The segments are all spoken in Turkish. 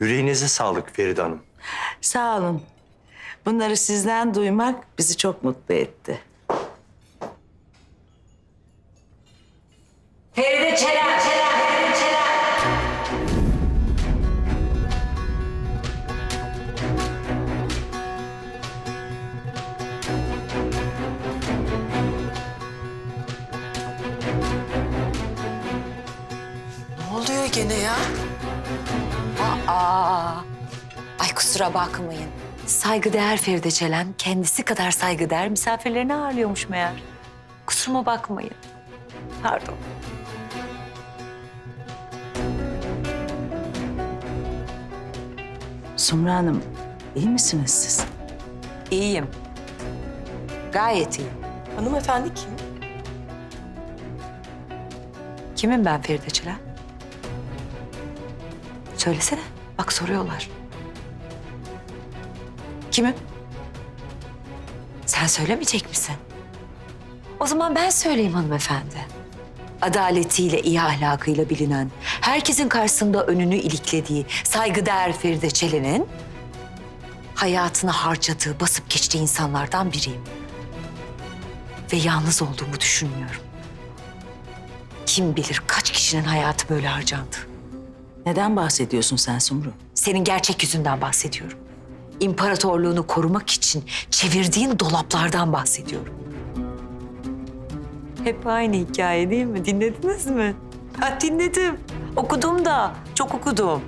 Yüreğinize sağlık Feride Hanım. Sağ olun. Bunları sizden duymak bizi çok mutlu etti. Feride Çelen, Çelen, Feride Çelen. Ne oluyor gene ya? Aa, ay kusura bakmayın. Saygıdeğer Feride Çelen kendisi kadar saygıdeğer misafirlerini ağırlıyormuş meğer. Kusuruma bakmayın. Pardon. Sumru Hanım, iyi misiniz siz? İyiyim. Gayet iyiyim. Hanımefendi kim? Kimim ben Feride Çelen? Söylesene. Bak soruyorlar. Kimim? Sen söylemeyecek misin? O zaman ben söyleyeyim hanımefendi. Adaletiyle, iyi ahlakıyla bilinen, herkesin karşısında önünü iliklediği saygıdeğer Feride Çelen'in hayatını harcadığı, basıp geçtiği insanlardan biriyim. Ve yalnız olduğumu düşünmüyorum. Kim bilir kaç kişinin hayatı böyle harcandı. Neden bahsediyorsun sen Sumru? Senin gerçek yüzünden bahsediyorum. İmparatorluğunu korumak için çevirdiğin dolaplardan bahsediyorum. Hep aynı hikaye değil mi? Dinlediniz mi? Ben dinledim. Okudum da. Çok okudum.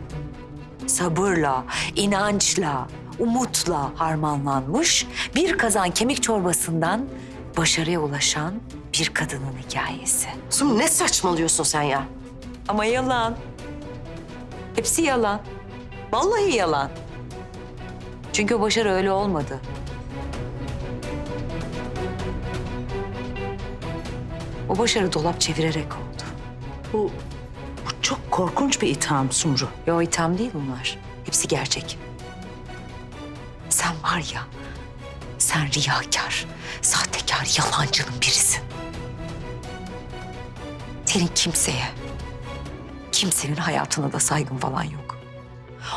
Sabırla, inançla, umutla harmanlanmış bir kazan kemik çorbasından başarıya ulaşan bir kadının hikayesi. Kızım ne saçmalıyorsun sen ya? Ama yalan. Hepsi yalan. Vallahi yalan. Çünkü o başarı öyle olmadı. O başarı dolap çevirerek oldu. Bu, bu çok korkunç bir itham Sumru. Yo itham değil bunlar. Hepsi gerçek. Sen var ya, sen riyakar, sahtekar, yalancının birisin. Senin kimseye, kimsenin hayatına da saygın falan yok.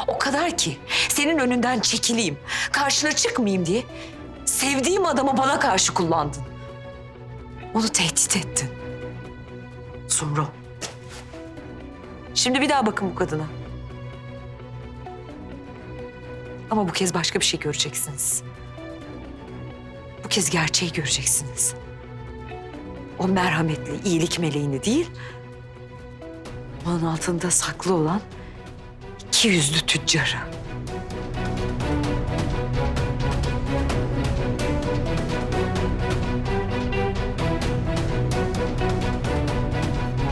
O kadar ki senin önünden çekileyim, karşına çıkmayayım diye sevdiğim adamı bana karşı kullandın. Onu tehdit ettin. Sumru. Şimdi bir daha bakın bu kadına. Ama bu kez başka bir şey göreceksiniz. Bu kez gerçeği göreceksiniz. O merhametli iyilik meleğini değil, onun altında saklı olan iki yüzlü tüccarı.